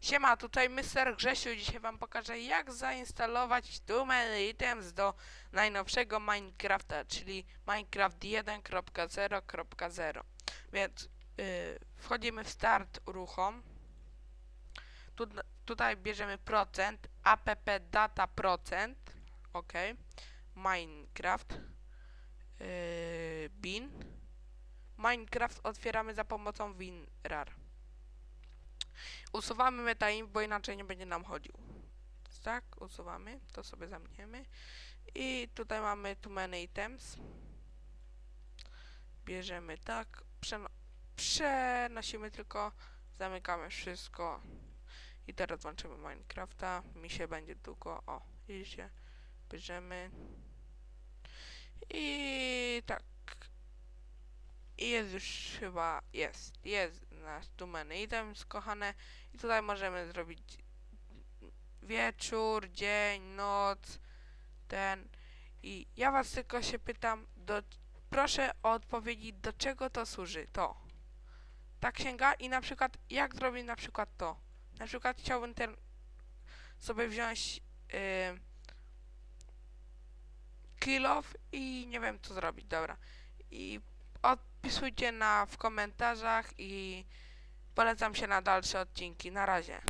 Siema, tutaj Mr. Grzesiu. Dzisiaj wam pokażę jak zainstalować Too Many Items do najnowszego Minecrafta, czyli Minecraft 1.0.0. Więc yy, wchodzimy w start uruchom. Tu, tutaj bierzemy procent, app data procent, ok, Minecraft, yy, bin. Minecraft otwieramy za pomocą WinRAR. Usuwamy metainf, bo inaczej nie będzie nam chodził. Tak, usuwamy, to sobie zamkniemy. I tutaj mamy too many items. Bierzemy tak, przeno przenosimy tylko, zamykamy wszystko. I teraz włączymy Minecrafta. Mi się będzie długo, o, idzie. Bierzemy. I tak. I jest już chyba, jest, jest nasz too many items, kochane. I tutaj możemy zrobić wieczór, dzień, noc, ten. I ja was tylko się pytam, do, proszę o odpowiedzi, do czego to służy, to. Ta księga i na przykład, jak zrobić na przykład to. Na przykład chciałbym ten sobie wziąć yy, kill off i nie wiem co zrobić, dobra. I odpisujcie na w komentarzach i polecam się na dalsze odcinki. Na razie.